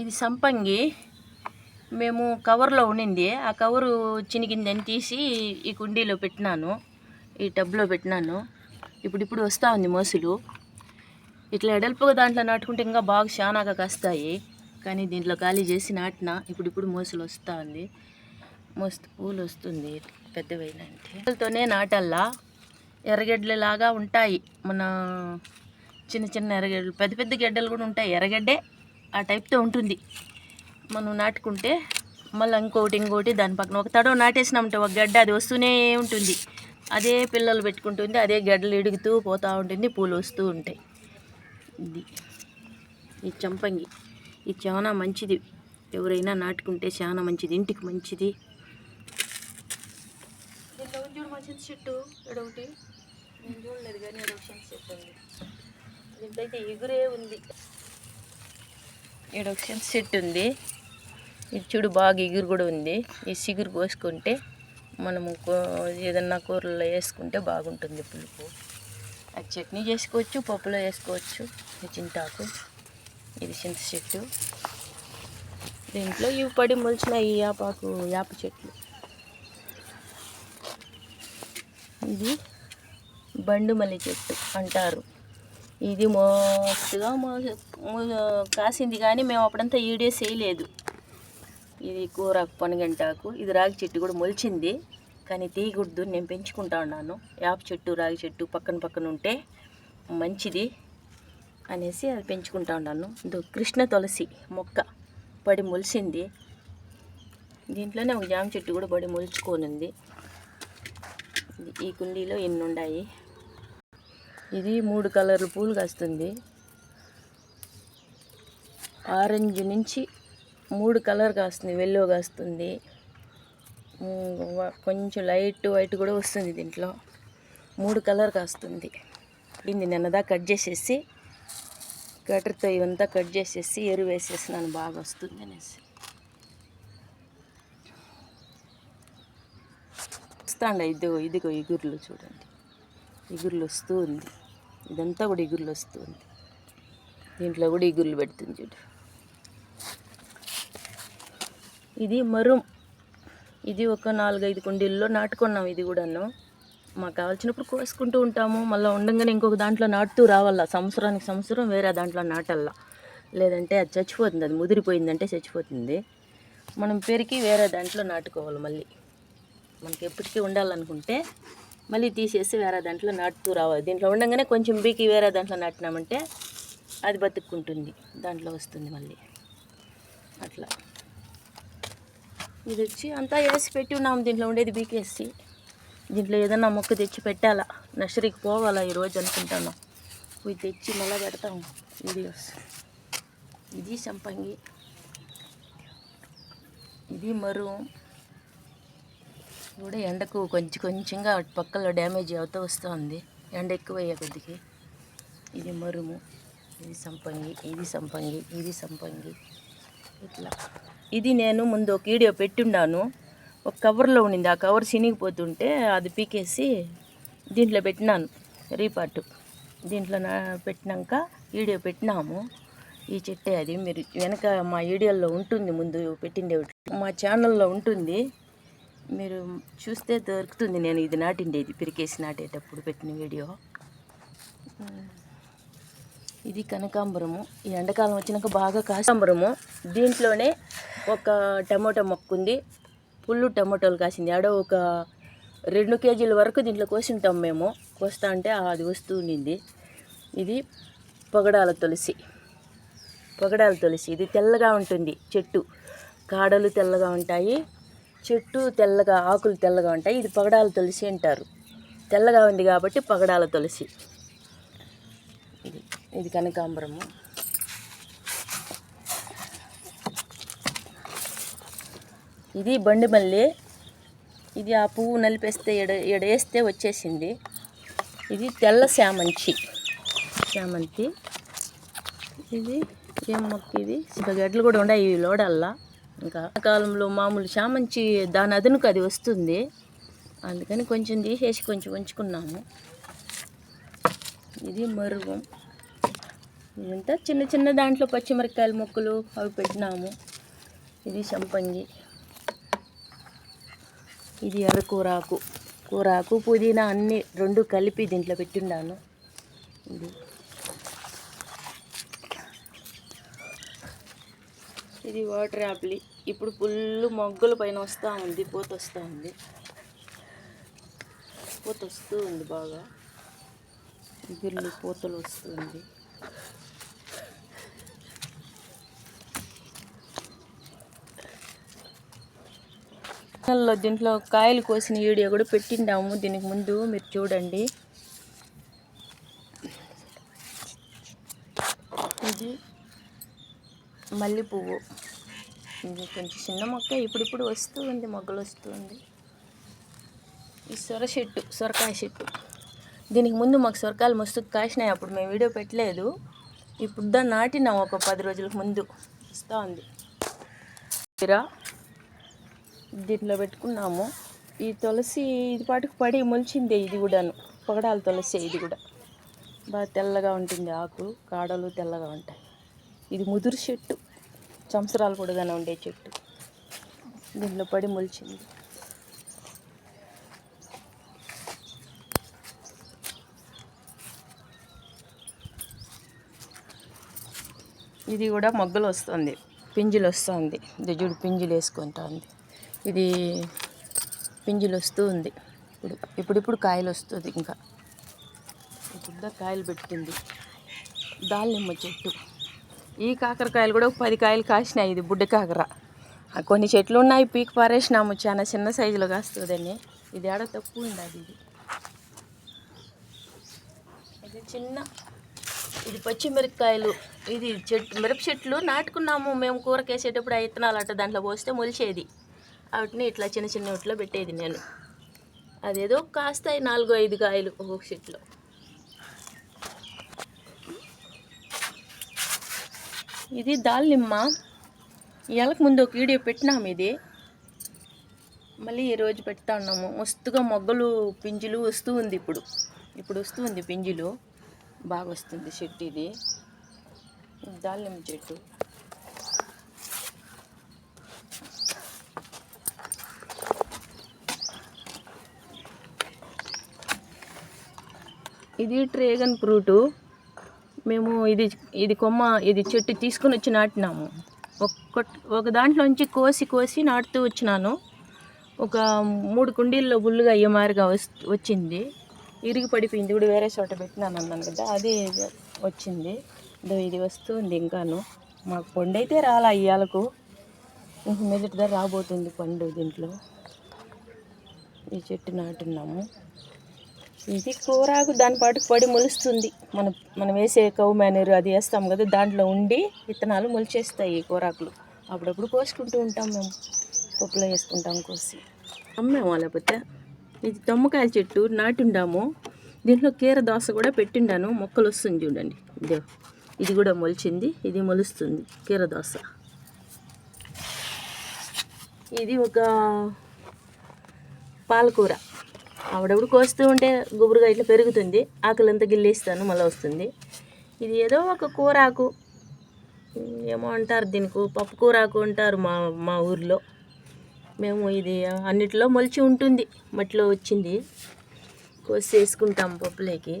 ఇది సంపంగి. మేము కవర్లో ఉండింది ఆ కవరు చినిగిందని తీసి ఈ కుండీలో పెట్టినాను. ఈ టబ్లో పెట్టినాను. ఇప్పుడు ఇప్పుడు వస్తూ ఉంది మోసులు. ఇట్లా ఎడల్పుగా దాంట్లో నాటుకుంటే ఇంకా బాగా చానాగా కాస్తాయి. కానీ దీంట్లో ఖాళీ చేసి నాటిన ఇప్పుడు ఇప్పుడు మోసులు వస్తూ ఉంది. మోస్తు పూలు వస్తుంది. పెద్దవైనంటే పూలతోనే నాటల్లా. ఎర్రగడ్డలాగా ఉంటాయి. మన చిన్న చిన్న ఎర్రగడ్డలు పెద్ద పెద్ద గడ్డలు కూడా ఉంటాయి. ఎర్రగడ్డే ఆ టైప్తో ఉంటుంది. మనం నాటుకుంటే మళ్ళీ ఇంకోటి ఇంకోటి దాని పక్కన ఒక తడవ నాటేసినామంటే ఒక గడ్డ అది వస్తూనే ఉంటుంది. అదే పిల్లలు పెట్టుకుంటుంది అదే గడ్డలు ఇడుగుతూ పోతూ ఉంటుంది పూలు వస్తూ ఉంటాయి. ఇది. ఈ చంపంగి. ఇది చాలా మంచిది. ఎవరైనా నాటుకుంటే చాలా మంచిది. ఇంటికి మంచిది. చెట్టు ఎడొకటి నేను చూడలేదు కానీ చెట్టు ఉంది. దీంట్లో అయితే ఎగురే ఉంది. ఈడ ఒక చింత చెట్టు ఉంది. ఇది చూడు బాగా ఎగురు కూడా ఉంది. ఈ సిగురు కోసుకుంటే మనము ఏదన్నా కూరల్లో వేసుకుంటే బాగుంటుంది పులుపు. అది చట్నీ చేసుకోవచ్చు పప్పులో వేసుకోవచ్చు. ఈ చింతాకు. ఇది చింత చెట్టు. దీంట్లో ఇవి పడి మొలిచిన ఈ యాపాకు యాప చెట్లు. ఇది బండు మల్లి చెట్టు అంటారు. ఇది మోస్తుగా కాసింది కానీ మేము అప్పుడంతా ఈడే చేయలేదు. ఇది కూర పనగంటాకు. ఇది రాగి చెట్టు కూడా మొలిచింది. కానీ తీయకూడదు నేను పెంచుకుంటా ఉన్నాను. యాప చెట్టు రాగి చెట్టు పక్కన పక్కన ఉంటే మంచిది అనేసి అది పెంచుకుంటా ఉన్నాను. ఇది కృష్ణ తులసి మొక్క పడి మొలిసింది. దీంట్లోనే ఒక జామ చెట్టు కూడా పడి మొలుచుకోనుంది ఈ కుండీలో ఎన్ని ఉన్నాయి ఇది మూడు కలర్ల పూలు కాస్తుంది. ఆరెంజ్ నుంచి మూడు కలర్ కాస్తుంది వెల్లో కాస్తుంది. కొంచెం లైట్ వైట్ కూడా వస్తుంది దీంట్లో. మూడు కలర్ కాస్తుంది. ఇది నిన్నదా కట్ చేసేసి కట్టర్తో ఇవంతా కట్ చేసేసి ఎరువు వేసేసినాను బాగా వస్తుంది అనేసి. వస్తాండ ఇదిగో ఇదిగో ఇగుర్లు చూడండి. ఇగుర్లు వస్తూ ఉంది. ఇదంతా కూడా ఇగుర్లు వస్తుంది. దీంట్లో కూడా ఇగుర్లు పెడుతుంది చూడు. ఇది మరుం. ఇది ఒక నాలుగైదు కుండీల్లో నాటుకున్నాం ఇది కూడాను. మాకు కావాల్సినప్పుడు కోసుకుంటూ ఉంటాము. మళ్ళీ ఉండగానే ఇంకొక దాంట్లో నాటుతూ రావాలా? సంవత్సరానికి సంవత్సరం వేరే దాంట్లో నాటల్లా. లేదంటే అది చచ్చిపోతుంది. అది ముదిరిపోయిందంటే చచ్చిపోతుంది. మనం పెరికి వేరే దాంట్లో నాటుకోవాలి మళ్ళీ. మనకి ఎప్పటికీ ఉండాలనుకుంటే మళ్ళీ తీసేసి వేరే దాంట్లో నాటుతూ రావాలి. దీంట్లో ఉండగానే కొంచెం బీకి వేరే దాంట్లో నాటినామంటే అది బతుక్కుంటుంది. దాంట్లో వస్తుంది మళ్ళీ. అట్లా. ఇది వచ్చి అంతా వేసి పెట్టి ఉన్నాము దీంట్లో ఉండేది బీకేసి దీంట్లో ఏదన్నా మొక్క తెచ్చి పెట్టాలా? నర్సరీకి పోవాలా ఈరోజు అనుకుంటాను. పోయి తెచ్చి మళ్ళీ పెడతాము వీడియోస్. ఇది సంపంగి. ఇది మరు. కూడా ఎండకు కొంచెం కొంచెంగా పక్కలో డ్యామేజ్ అవుతూ వస్తుంది. ఎండ ఎక్కువ అయ్యే కొద్దికి. ఇది మరుము. ఇది సంపంగి. ఇది సంపంగి. ఇది సంపంగి. ఇట్లా. ఇది నేను ముందు ఒక వీడియో పెట్టుండాను. ఒక కవర్లో ఉండింది ఆ కవర్ చినిగిపోతుంటే అది పీకేసి దీంట్లో పెట్టినాను. రీపాటు. దీంట్లో నా పెట్టినాక వీడియో పెట్టినాము. ఈ చెట్టే అది. మీరు వెనక మా వీడియోలో ఉంటుంది ముందు పెట్టిండే మా ఛానల్లో ఉంటుంది. మీరు చూస్తే దొరుకుతుంది నేను ఇది నాటిండేది పిరికేసి నాటేటప్పుడు పెట్టిన వీడియో. ఇది కనకాంబరము. ఈ ఎండాకాలం వచ్చినాక బాగా కాసాంబరము దీంట్లోనే ఒక టమోటా మొక్క ఉంది. పుల్లు టమోటాలు కాసింది. ఆడ ఒక రెండు కేజీల వరకు దీంట్లో కోసింటాం మేము. కోస్తా అంటే అది వస్తూ ఉండింది. ఇది పొగడాల తులసి. పొగడాల తులసి. ఇది తెల్లగా ఉంటుంది. చెట్టు. కాడలు తెల్లగా ఉంటాయి. చెట్టు తెల్లగా ఆకులు తెల్లగా ఉంటాయి. ఇది పగడాల తులసి అంటారు. తెల్లగా ఉంది కాబట్టి పగడాల తులసి. ఇది ఇది కనకాంబరము. ఇది బండి మల్లి ఇది ఆ పువ్వు నలిపేస్తే ఎడ ఎడేస్తే వచ్చేసింది. ఇది తెల్ల శామంచి శామంతి ఇది ఏం మొక్క ఇది? గడ్లు కూడా ఉన్నాయి ఈ లోడల్లా. ఇంకా కాలంలో మామూలు చామంచి దాని అదనుకు అది వస్తుంది. అందుకని కొంచెం తీసేసి కొంచెం ఉంచుకున్నాము. ఇది మరుగం. ఇదంతా చిన్న చిన్న దాంట్లో పచ్చిమిరకాయల మొక్కలు అవి పెట్టినాము. ఇది సంపంగి ఇది అరకూరాకు కూరాకు పుదీనా అన్నీ రెండు కలిపి దీంట్లో పెట్టిండాను. ఇది ఇది వాటర్ యాపిల్ ఇప్పుడు ఫుల్ మొగ్గల పైన వస్తూ ఉంది పూత వస్తూ ఉంది. పూత వస్తూ ఉంది బాగా. ఇగుర్లు పూతలు వస్తుంది దీంట్లో కాయలు కోసిన వీడియో కూడా పెట్టిండాము. దీనికి ముందు మీరు చూడండి ఇది మల్లె పువ్వు ఇది కొంచెం చిన్న మొక్క ఇప్పుడిప్పుడు వస్తూ ఉంది మొగ్గలు వస్తూ ఉంది. ఈ సొర చెట్టు సొరకాయ చెట్టు. దీనికి ముందు మాకు సొరకాయలు మస్తు కాసినాయి అప్పుడు మేము వీడియో పెట్టలేదు. ఇప్పుడు దాన్ని నాటినాం ఒక పది రోజులకు ముందు. వస్తూ ఉంది. దీంట్లో పెట్టుకున్నాము. ఈ తులసి ఇది పాటుకు పడి మొలిచింది ఇది కూడాను. పొగడాల తులసి ఇది కూడా. బాగా తెల్లగా ఉంటుంది ఆకు కాడలు తెల్లగా ఉంటాయి. ఇది ముదురు చెట్టు. సంవత్సరాలు కూడాగానే ఉండే చెట్టు. దీంట్లో పడి మొలిచింది. ఇది కూడా మొగ్గలు వస్తుంది. పింజులు వస్తుంది. ఇది చూడు పింజులు వేసుకుంటుంది ఇది పింజులు వస్తూ ఉంది. ఇప్పుడు ఇప్పుడిప్పుడు కాయలు వస్తుంది ఇంకా. ఇప్పుడు కాయలు పెట్టింది. దాల్నిమ్మ చెట్టు. ఈ కాకరకాయలు కూడా పది కాయలు కాసినాయి ఇది బుడ్డ కాకర. ఆ కొన్ని చెట్లు ఉన్నాయి పీక్ పారేసినాము చాలా చిన్న సైజులో కాస్తుందని ఇది ఆడ తక్కువ ఉండాలి ఇది. ఇది చిన్న ఇది పచ్చిమిరపకాయలు ఇది చెట్టు మిరప చెట్లు నాటుకున్నాము మేము కూరకేసేటప్పుడు ఆ విత్తనాలు అట్ట దాంట్లో పోస్తే మొలిచేది. వాటిని ఇట్లా చిన్న చిన్న ఇట్లా పెట్టేది నేను. అదేదో కాస్తాయి నాలుగు ఐదు కాయలు ఒక్కొక్క చెట్లో. ఇది దాల్నిమ్మ. ఇవాళకి ముందు ఒక వీడియో పెట్టినాము ఇది. మళ్ళీ ఈరోజు పెడతా ఉన్నాము. మస్తుగా మొగ్గలు పింజులు వస్తూ ఉంది ఇప్పుడు. ఇప్పుడు వస్తూ ఉంది పింజులు. బాగా వస్తుంది చెట్టు ఇది. దాల్నిమ్మ చెట్టు. ఇది ట్రేగన్ ఫ్రూటు. మేము ఇది ఇది కొమ్మ ఇది చెట్టు తీసుకుని వచ్చి నాటినాము. ఒక్క ఒక దాంట్లోంచి కోసి కోసి నాటుతూ వచ్చినాను. ఒక మూడు కుండీల్లో బుల్లుగా అయ్యే మారిగా వస్- వచ్చింది. ఇరిగి పడిపోయింది. ఇప్పుడు వేరే చోట పెట్టినాను అన్నాను కదా అది వచ్చింది. ఇది వస్తుంది ఇంకాను. మాకు పండు అయితే రాలా ఇయ్యాలకు. ఇంక రాబోతుంది పండు దీంట్లో. ఈ చెట్టు నాటున్నాము. ఇది కూరాకు దాని పాటు పడి మొలుస్తుంది. మనం మనం వేసే కౌ మేనేరు అది వేస్తాం కదా దాంట్లో ఉండి విత్తనాలు మొలిచేస్తాయి ఈ కూరాకులు. అప్పుడప్పుడు కోసుకుంటూ ఉంటాం మేము. పప్పులో వేసుకుంటాం కోసి. అమ్మాము లేకపోతే ఇది తొమ్మకాయల చెట్టు నాటిండాము. దీంట్లో కీర దోస కూడా పెట్టిండాను. మొక్కలు వస్తుంది చూడండి. ఇదే ఇది కూడా మొలిచింది. ఇది మొలుస్తుంది కీర దోస. ఇది ఒక పాలకూర. ఆవిడప్పుడు కోస్తూ ఉంటే గుబురుగా ఇట్లా పెరుగుతుంది. ఆకులంతా గిల్లేస్తాను మళ్ళీ వస్తుంది. ఇది ఏదో ఒక కూరాకు. ఏమో అంటారు దీనికి పప్పు కూరాకు అంటారు మా మా ఊర్లో. మేము ఇది అన్నిటిలో మొలిచి ఉంటుంది మట్టిలో వచ్చింది. కోసి వేసుకుంటాం పప్పులోకి.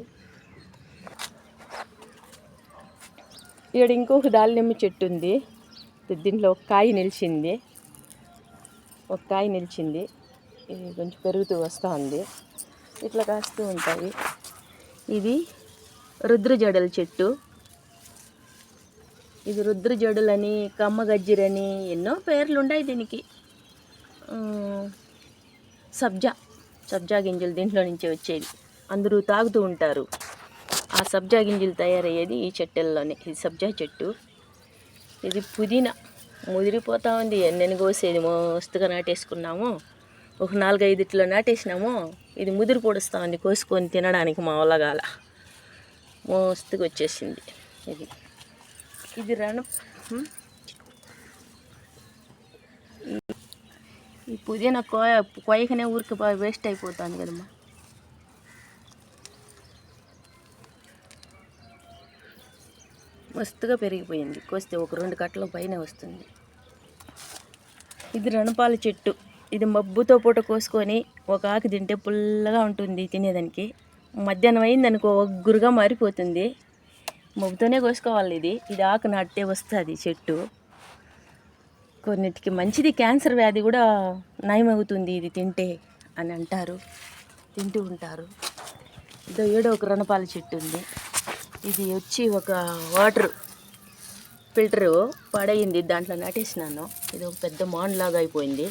ఇక్కడ ఇంకొక దాల్నిమ్మ చెట్టు ఉంది. దీంట్లో ఒక కాయ నిలిచింది. ఒక కాయ నిలిచింది. ఇది కొంచెం పెరుగుతూ వస్తూ ఉంది ఇట్లా కాస్తూ ఉంటాయి. ఇది రుద్రజడల చెట్టు. ఇది రుద్రజడులని కమ్మగజ్జిరని కమ్మ గజ్జిరని ఎన్నో పేర్లు ఉన్నాయి దీనికి సబ్జా సబ్జా గింజలు దీంట్లో నుంచి వచ్చేది అందరూ తాగుతూ ఉంటారు. ఆ సబ్జా గింజలు తయారయ్యేది ఈ చెట్టెల్లోనే. ఇది సబ్జా చెట్టు. ఇది పుదీనా. ముదిరిపోతూ ఉంది. ఎన్నెన్ని కోసేది? మస్తుగా నాటేసుకున్నాము. ఒక నాలుగైదు ఇట్లా నాటేసినాము. ఇది ముదిరి పొడుస్తా ఉంది కోసుకొని తినడానికి మా వల్ల మస్తుగా వచ్చేసింది ఇది. ఇది రణ. ఈ- ఈ పుదీనా కోయ కోయకనే ఊరికి వేస్ట్ అయిపోతుంది కదమ్మా. మస్తుగా పెరిగిపోయింది. కోస్తే ఒక రెండు కట్టల పైన వస్తుంది. ఇది రణపాల చెట్టు. ఇది మబ్బుతో పూట కోసుకొని ఒక ఆకు తింటే పుల్లగా ఉంటుంది తినేదానికి. మధ్యాహ్నం అయిందనుకో ఒగ్గురుగా మారిపోతుంది. మబ్బుతోనే కోసుకోవాలి ఇది. ఇది ఆకు నాటితే వస్తుంది చెట్టు. కొన్నిటికి మంచిది క్యాన్సర్ వ్యాధి కూడా నయమవుతుంది ఇది తింటే అని అంటారు. తింటూ ఉంటారు. ఇదో ఏడో ఒక రణపాల చెట్టు ఉంది. ఇది వచ్చి ఒక వాటర్ ఫిల్టరు పడయింది దాంట్లో నాటేసినాను. ఇది ఒక పెద్ద మాన్ లాగా అయిపోయింది.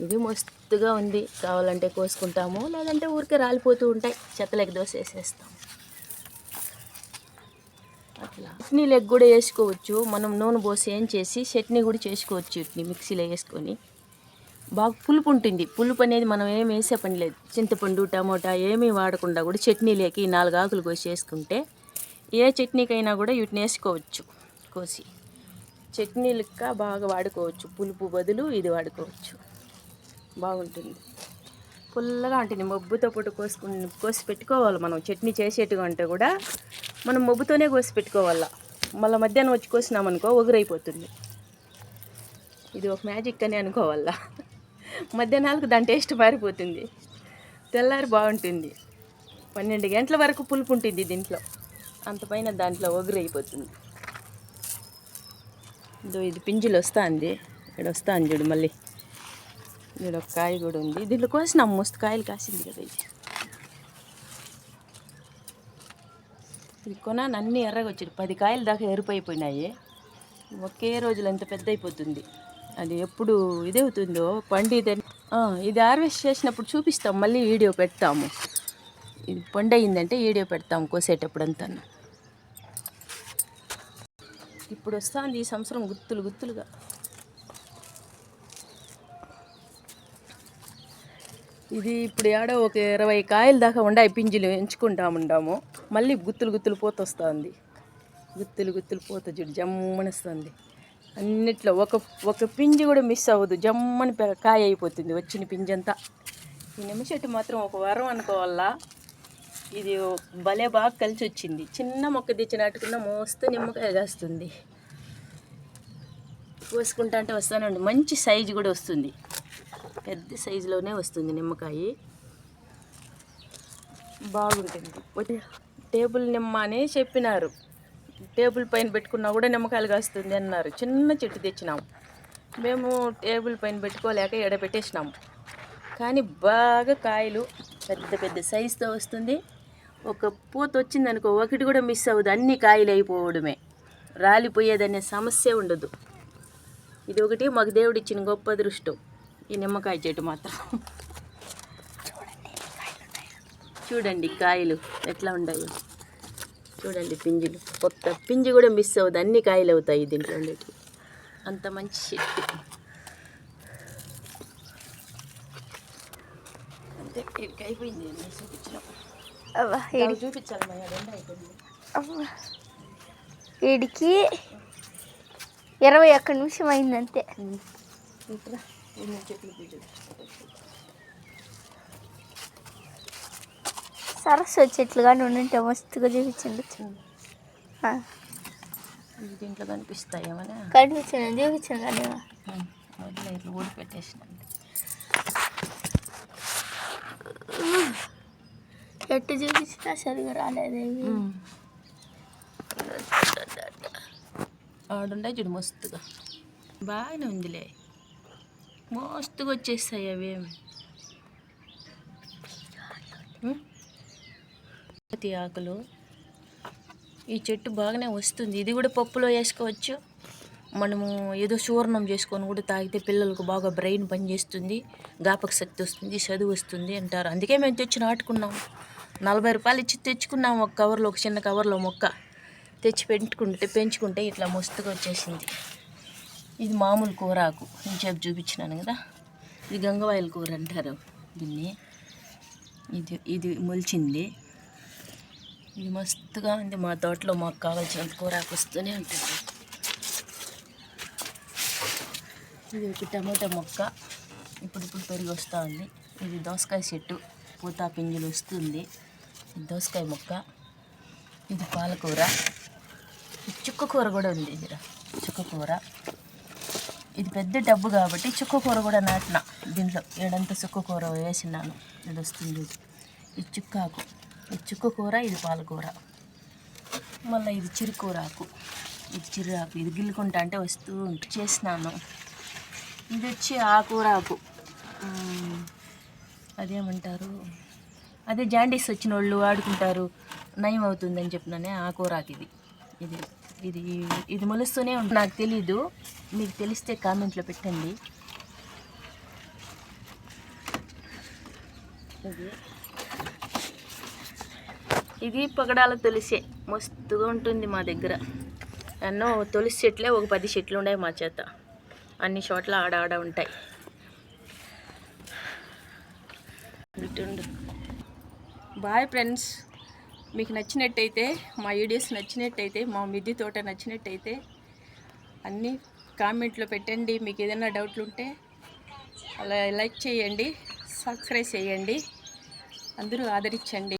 ఇది మస్తుగా ఉంది. కావాలంటే కోసుకుంటాము. లేదంటే ఊరికే రాలిపోతూ ఉంటాయి. చెత్తలకి దోశ వేసేస్తాం. అట్లా. చట్నీ లెగ్ కూడా వేసుకోవచ్చు. మనం నూనె పోసి ఏం చేసి చట్నీ కూడా చేసుకోవచ్చు వీటిని మిక్సీలో వేసుకొని. బాగా పులుపు ఉంటుంది. పులుపు అనేది మనం ఏం వేసే పని లేదు. చింతపండు టమోటా ఏమీ వాడకుండా కూడా చట్నీలోకి ఈ నాలుగు ఆకులు కోసి వేసుకుంటే ఏ చట్నీకైనా కూడా వీటిని వేసుకోవచ్చు. కోసి. చట్నీలక బాగా వాడుకోవచ్చు. పులుపు బదులు ఇది వాడుకోవచ్చు. బాగుంటుంది. పుల్లగా ఉంటుంది. మబ్బుతో పాటు కోసుకుని కోసి పెట్టుకోవాలి మనం. చట్నీ చేసేట్టుగా అంటే కూడా మనం మబ్బుతోనే కోసి పెట్టుకోవాలా. మళ్ళీ మధ్యాహ్నం వచ్చి కోసినామనుకో ఒగురైపోతుంది. ఇది ఒక మ్యాజిక్ అని అనుకోవాలా. మధ్యాహ్నాలకు దాని టేస్ట్ మారిపోతుంది. తెల్లారి బాగుంటుంది. పన్నెండు గంటల వరకు పులుపు ఉంటుంది దీంట్లో. అంతపైన దాంట్లో ఒగురైపోతుంది. ఇదో ఇది పింజులు వస్తుంది. ఇక్కడ వస్తుంది చూడు మళ్ళీ. ఇక్కడ ఒక కాయ కూడా ఉంది. దీంట్లో కోసిన మస్తు కాయలు కాసింది కదా ఇది. ఇది కొనాను అన్నీ ఎర్రగా వచ్చాడు పది కాయలు దాకా ఎరుపైపోయినాయి. ఒకే రోజులో ఎంత పెద్ద అయిపోతుంది అది ఎప్పుడు ఇది అవుతుందో పండితే ఇది హార్వెస్ట్ చేసినప్పుడు చూపిస్తాం. మళ్ళీ వీడియో పెడతాము. ఇది పండు అయిందంటే వీడియో పెడతాం కోసేటప్పుడు అంతా ఇప్పుడు వస్తుంది ఈ సంవత్సరం గుత్తులు గుత్తులుగా. ఇది ఇప్పుడు ఏడో ఒక ఇరవై కాయల దాకా ఉండాయి పింజులు ఎంచుకుంటా ఉండాము మళ్ళీ గుత్తులు గుత్తులు పోత వస్తుంది గుత్తులు గుత్తులు పోత చూడు జమ్మని వస్తుంది అన్నిట్లో ఒక ఒక పింజి కూడా మిస్ అవ్వదు. జమ్మని కాయ అయిపోతుంది వచ్చిన పింజంతా. ఈ నిమిషట్టు మాత్రం ఒక వరం అనుకోవాలా? ఇది భలే బాగా కలిసి వచ్చింది చిన్న మొక్క తెచ్చి నాటుకున్న మోస్తూ నిమ్మకాయ కాస్తుంది. కోసుకుంటా అంటే వస్తానండి. మంచి సైజు కూడా వస్తుంది. పెద్ద సైజులోనే వస్తుంది నిమ్మకాయ. బాగుంటుంది. టేబుల్ నిమ్మ అని చెప్పినారు. టేబుల్ పైన పెట్టుకున్నా కూడా నిమ్మకాయలు కాస్తుంది అన్నారు. చిన్న చెట్టు తెచ్చినాము మేము టేబుల్ పైన పెట్టుకోలేక ఎడ పెట్టేసినాము కానీ బాగా కాయలు పెద్ద పెద్ద సైజుతో వస్తుంది. ఒక పూత వచ్చిందనుకో ఒకటి కూడా మిస్ అవ్వదు. అన్ని కాయలు అయిపోవడమే. రాలిపోయేదనే సమస్య ఉండదు. ఇది ఒకటి మాకు దేవుడు ఇచ్చిన గొప్ప అదృష్టం. ఈ నిమ్మకాయ చెట్టు మాత్రం. చూడండి కాయలు ఎట్లా ఉన్నాయో చూడండి పింజులు. ఒక్క పింజి కూడా మిస్ అవ్వదు అన్ని కాయలు అవుతాయి దీంట్లో అంత మంచి చెట్టు. అంతే అయిపోయింది. చూపించాలి ఇరవై ఒక్క నిమిషం అయిందంతే ఎన్ని చెట్లు సరస్వతి చెట్లు కానీ ఉండుంటే మస్తుగా చూపించండి దీంట్లో కనిపిస్తాయి ఏమైనా కనిపించండి చూపించండి కానీ ఇట్లా ఊడి పెట్టేసినండి ఎట్టు చూపించినా సరిగా రాలేదు ఇవి. ఆడుండే చూడు మస్తుగా బాగానే ఉందిలే మస్తుగా వచ్చేస్తాయి అవేమి ఉం? ఆకులు. ఈ చెట్టు బాగానే వస్తుంది. ఇది కూడా పప్పులో వేసుకోవచ్చు. మనము ఏదో చూర్ణం చేసుకొని కూడా తాగితే పిల్లలకు బాగా బ్రెయిన్ పనిచేస్తుంది. జ్ఞాపక శక్తి వస్తుంది చదువు వస్తుంది అంటారు. అందుకే మేము తెచ్చి నాటుకున్నాం నలభై రూపాయలు ఇచ్చి తెచ్చుకున్నాం ఒక కవర్లో ఒక చిన్న కవర్లో మొక్క. తెచ్చి పెట్టుకుంటే పెంచుకుంటే ఇట్లా మస్తుగా వచ్చేసింది. ఇది మామూలు కూరాకు. నేను చెప్పి చూపించినాను కదా. ఇది గంగవాయల కూర అంటారు దీన్ని. ఇది ఇది మొలిచింది. ఇది మస్తుగా ఉంది మా తోటలో. మాకు కావాల్సినంత కూరాకు వస్తూనే ఉంటుంది. ఇది ఒక టమాటా మొక్క. ఇప్పుడు ఇప్పుడు పెరిగి వస్తూ ఉంది. ఇది దోసకాయ చెట్టు. పూతా పింజలు వస్తుంది. ఇది దోసకాయ మొక్క. ఇది పాలకూర. చుక్క కూర కూడా ఉంది ఇది చుక్క కూర. ఇది పెద్ద డబ్బు కాబట్టి చుక్క కూర కూడా నాటిన. దీంట్లో ఏడంత చుక్క కూర వేసినాను. ఇది వస్తుంది ఇది. చుక్కాకు. ఇది చుక్క కూర ఇది పాలకూర మళ్ళీ ఇది చిరుకూరాకు. ఇది చిరాకు ఇది గిల్లుకుంటా అంటే వస్తూ చేసినాను. ఇది వచ్చి ఆకూరాకు ఉమ్, అదేమంటారు? అదే జాండీస్ వచ్చిన వాళ్ళు ఆడుకుంటారు. నయం అవుతుందని చెప్పినానే ఆకూరాకు ఇది. ఇది ఇది ఇది మొలుస్తూనే ఉంటుంది నాకు తెలీదు. మీకు తెలిస్తే కామెంట్లో పెట్టండి. ఇది పగడాల తులసే. మస్తుగా ఉంటుంది మా దగ్గర. ఎన్నో తులసి చెట్లే ఒక పది చెట్లు ఉన్నాయి మా చేత. అన్ని చోట్ల ఆడ ఆడ ఉంటాయి. Bye friends. మీకు నచ్చినట్టయితే మా వీడియోస్ నచ్చినట్టయితే మా మిద్ది తోట నచ్చినట్టయితే అన్నీ కామెంట్లో పెట్టండి. మీకు ఏదైనా డౌట్లు ఉంటే అలా లైక్ చేయండి సబ్స్క్రైబ్ చేయండి. అందరూ ఆదరించండి.